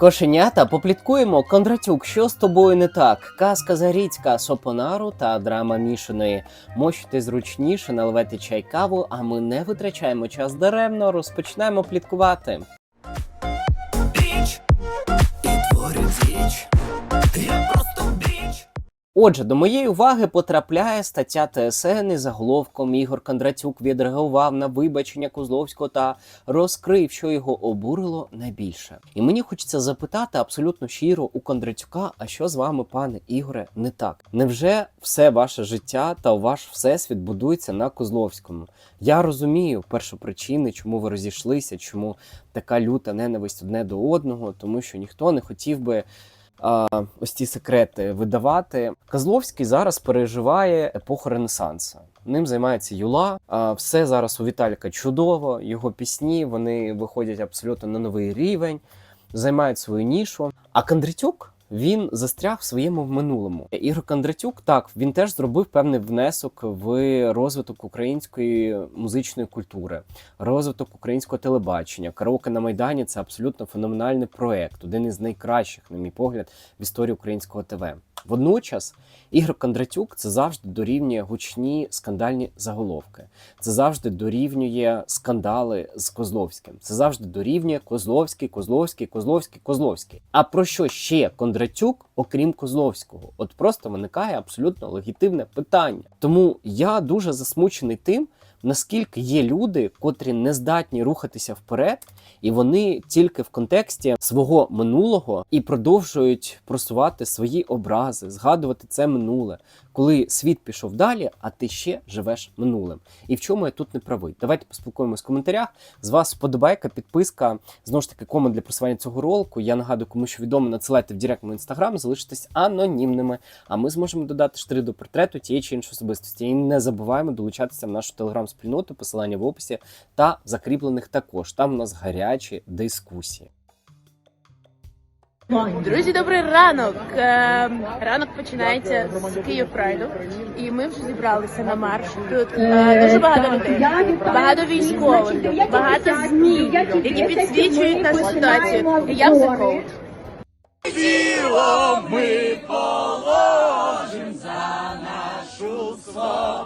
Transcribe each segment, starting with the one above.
Кошенята, попліткуємо. Кондратюк, що з тобою не так? Казка Заріцька, Сопонару та драма мішаної. Мощте зручніше, наливайте чай каву, а ми не витрачаємо час даремно, розпочнемо пліткувати. Біч і творить біч, Я просто біч. Отже, до моєї уваги потрапляє стаття ТСН із заголовком Ігор Кондратюк відреагував на вибачення Козловського та розкрив, що його обурило найбільше. І мені хочеться запитати абсолютно щиро у Кондратюка, а що з вами, пане Ігоре, не так? Невже все ваше життя та ваш всесвіт будується на Козловському? Я розумію першопричини, чому ви розійшлися, чому така люта ненависть одне до одного, тому що ніхто не хотів би ось ці секрети видавати. Козловський зараз переживає епоху Ренесансу. Ним займається Юла. Все зараз у Віталіка чудово. Його пісні вони виходять абсолютно на новий рівень, займають свою нішу. А Кондратюк він застряг в своєму минулому. Ігор Кондратюк, так, він теж зробив певний внесок в розвиток української музичної культури, розвиток українського телебачення. Караоке на Майдані це абсолютно феноменальний проект, один із найкращих, на мій погляд, в історії українського ТВ. Водночас Ігор Кондратюк це завжди дорівнює гучні скандальні заголовки. Це завжди дорівнює скандали з Козловським. Це завжди дорівнює Козловський, Козловський, Козловський, Козловський. А про що ще Кондратюк, окрім Козловського? От просто виникає абсолютно легітимне питання. Тому я дуже засмучений тим, наскільки є люди, котрі не здатні рухатися вперед, і вони тільки в контексті свого минулого і продовжують просувати свої образи, згадувати це минуле, коли світ пішов далі, а ти ще живеш минулим. І в чому я тут не правий? Давайте поспілкуємось в коментарях. З вас вподобайка, підписка, знову ж таки, комент для просування цього ролику. Я нагадую, кому що відомо, надсилайте в директ мій інстаграм, залишитесь анонімними. А ми зможемо додати штири до портрету тієї чи іншої особистості. І не забуваємо долучатися в нашу телеграм-спільноту, посилання в описі та закріплених також. Там у нас гарячі дискусії. Друзі, добрий ранок. Ем, Ранок починається з Київ Прайду, і ми вже зібралися на марш. Тут е, дуже багато людей, багато військових, багато змі, які підсвічують нашу ситуацію. І я в Тіло ми положим за нашу свободу.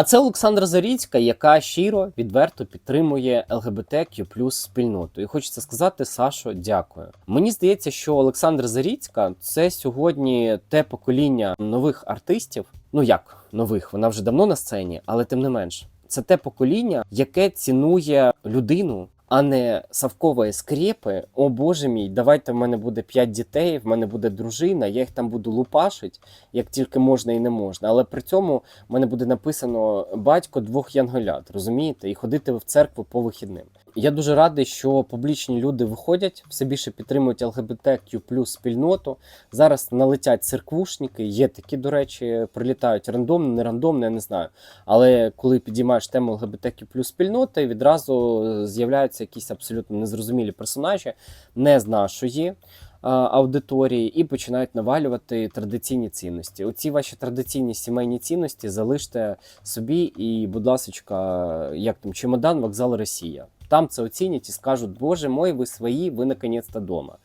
А це Олександра Заріцька, яка щиро відверто підтримує ЛГБТQ спільноту. І хочеться сказати, Сашо, дякую. Мені здається, що Олександра Заріцька це сьогодні те покоління нових артистів. Ну як нових, вона вже давно на сцені, але тим не менш, це те покоління, яке цінує людину. А не савкової скрепи, о боже мій, давайте в мене буде п'ять дітей, в мене буде дружина, я їх там буду лупашить, як тільки можна і не можна. Але при цьому в мене буде написано батько двох янголят, розумієте, і ходити в церкву по вихідним. Я дуже радий, що публічні люди виходять, все більше підтримують ЛГБТQ спільноту. Зараз налетять церквушники, є такі, до речі, прилітають рандомно, не рандомно, я не знаю. Але коли підіймаєш тему ЛГБТQ спільноти, відразу з'являються якісь абсолютно незрозумілі персонажі, не з нашої а, аудиторії, і починають навалювати традиційні цінності. Оці ваші традиційні сімейні цінності залиште собі, і, будь ласочка, як там чемодан, вокзал Росія. Там це оцінять і скажуть, Боже мой, ви свої, ви наконець-то дома.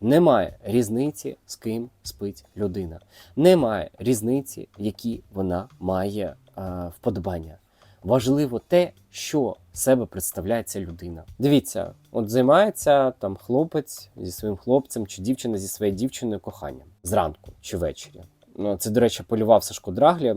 Немає різниці, з ким спить людина. Немає різниці, які вона має а, вподобання. Важливо те, що себе представляє ця людина. Дивіться, от займається там хлопець зі своїм хлопцем чи дівчина зі своєю дівчиною коханням зранку чи ввечері. Ну, це, до речі, полював Сашко Драглі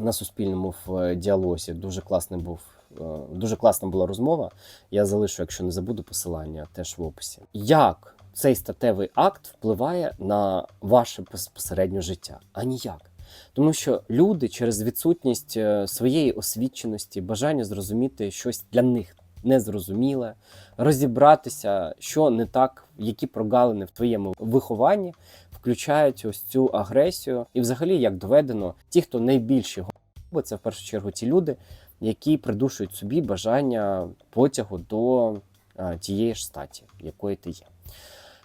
на суспільному в е, діалозі. Дуже класний був. Е, Дуже класна була розмова. Я залишу, якщо не забуду посилання, теж в описі. Як цей статевий акт впливає на ваше безпосереднє життя? А ніяк. Тому що люди через відсутність е, своєї освіченості, бажання зрозуміти щось для них незрозуміле, розібратися, що не так, які прогалини в твоєму вихованні, включають ось цю агресію. І, взагалі, як доведено, ті, хто найбільші губи, це в першу чергу ті люди, які придушують собі бажання потягу до а, тієї ж статі, якої ти є.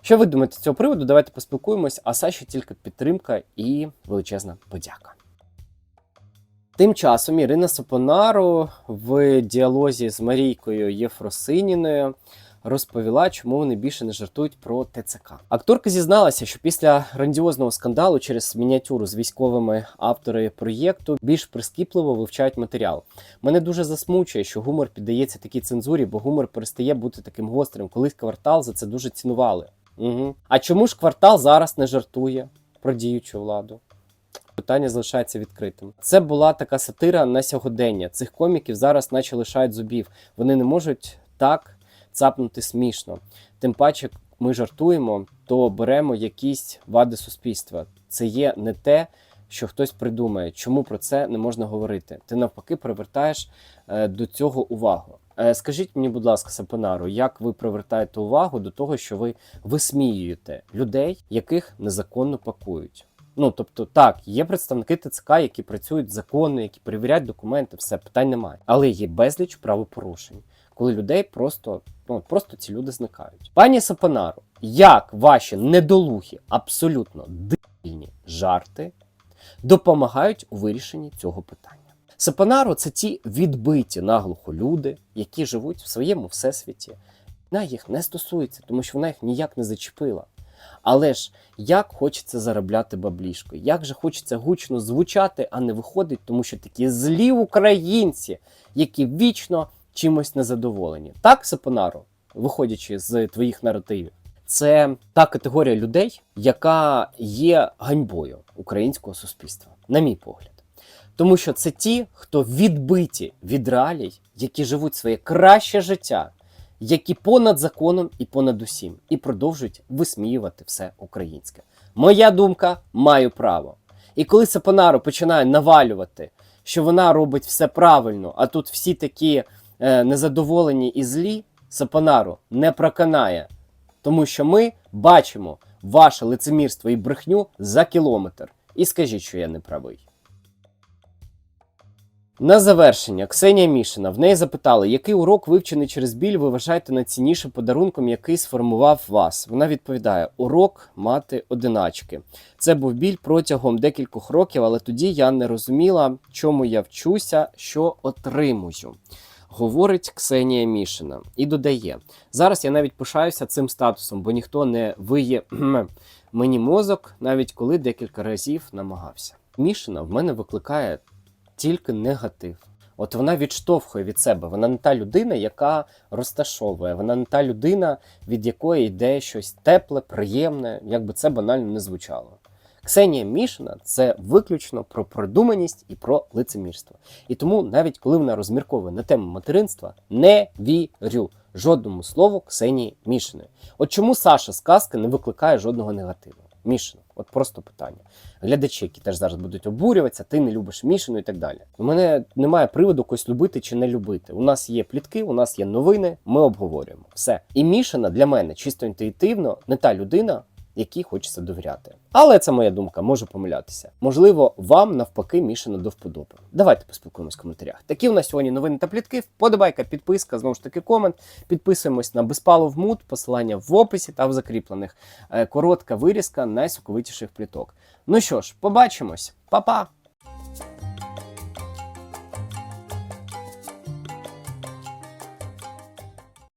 Що ви думаєте з цього приводу? Давайте поспілкуємось, а Саші тільки підтримка і величезна подяка. Тим часом Ірина Сопонару в діалозі з Марійкою Єфросиніною розповіла, чому вони більше не жартують про ТЦК. Акторка зізналася, що після грандіозного скандалу через мініатюру з військовими автори проєкту більш прискіпливо вивчають матеріал. Мене дуже засмучує, що гумор піддається такій цензурі, бо гумор перестає бути таким гострим. Колись квартал за це дуже цінували. Угу. А чому ж квартал зараз не жартує про діючу владу? Питання залишається відкритим. Це була така сатира на сьогодення. Цих коміків зараз наче лишають зубів. Вони не можуть так цапнути смішно. Тим паче, ми жартуємо, то беремо якісь вади суспільства. Це є не те, що хтось придумає. Чому про це не можна говорити? Ти навпаки привертаєш е, до цього увагу. Е, скажіть мені, будь ласка, Сапонару, як ви привертаєте увагу до того, що ви висміюєте людей, яких незаконно пакують? Ну тобто, так, є представники ТЦК, які працюють законно, які перевіряють документи, все питань немає. Але є безліч правопорушень, коли людей просто ну просто ці люди зникають. Пані Сапонару, як ваші недолухі, абсолютно дивні жарти допомагають у вирішенні цього питання? Сапонару це ті відбиті наглухо люди, які живуть в своєму всесвіті. Вона їх не стосується, тому що вона їх ніяк не зачепила. Але ж як хочеться заробляти баблішко, як же хочеться гучно звучати, а не виходить, тому що такі злі українці, які вічно чимось незадоволені. Так, Сапонару, виходячи з твоїх наративів, це та категорія людей, яка є ганьбою українського суспільства, на мій погляд. Тому що це ті, хто відбиті від реалій, які живуть своє краще життя, які понад законом і понад усім, і продовжують висміювати все українське. Моя думка маю право. І коли Сапонару починає навалювати, що вона робить все правильно, а тут всі такі е, незадоволені і злі, Сапонару не проканає. Тому що ми бачимо ваше лицемірство і брехню за кілометр. І скажіть, що я не правий. На завершення, Ксенія Мішина. В неї запитали, який урок вивчений через біль ви вважаєте найціннішим подарунком, який сформував вас. Вона відповідає: урок мати одиначки. Це був біль протягом декількох років, але тоді я не розуміла, чому я вчуся, що отримую. Говорить Ксенія Мішина і додає: зараз я навіть пишаюся цим статусом, бо ніхто не виє мені мозок, навіть коли декілька разів намагався. Мішина в мене викликає тільки негатив. От вона відштовхує від себе. Вона не та людина, яка розташовує. Вона не та людина, від якої йде щось тепле, приємне, як би це банально не звучало. Ксенія Мішина це виключно про продуманість і про лицемірство. І тому, навіть коли вона розмірковує на тему материнства, не вірю жодному слову Ксенії Мішиної. От чому Саша з казки не викликає жодного негативу? Мішина, от просто питання. Глядачі, які теж зараз будуть обурюватися, ти не любиш Мішину і так далі. У мене немає приводу когось любити чи не любити. У нас є плітки, у нас є новини, ми обговорюємо. Все. І Мішина для мене чисто інтуїтивно не та людина, якій хочеться довіряти. Але це моя думка, можу помилятися. Можливо, вам навпаки мішано до вподоби. Давайте поспілкуємось в коментарях. Такі у нас сьогодні новини та плітки. Вподобайка, підписка, знову ж таки, комент. Підписуємось на Безпалов мут, посилання в описі та в закріплених. Е, Коротка вирізка найсоковитіших пліток. Ну що ж, побачимось, Па-па!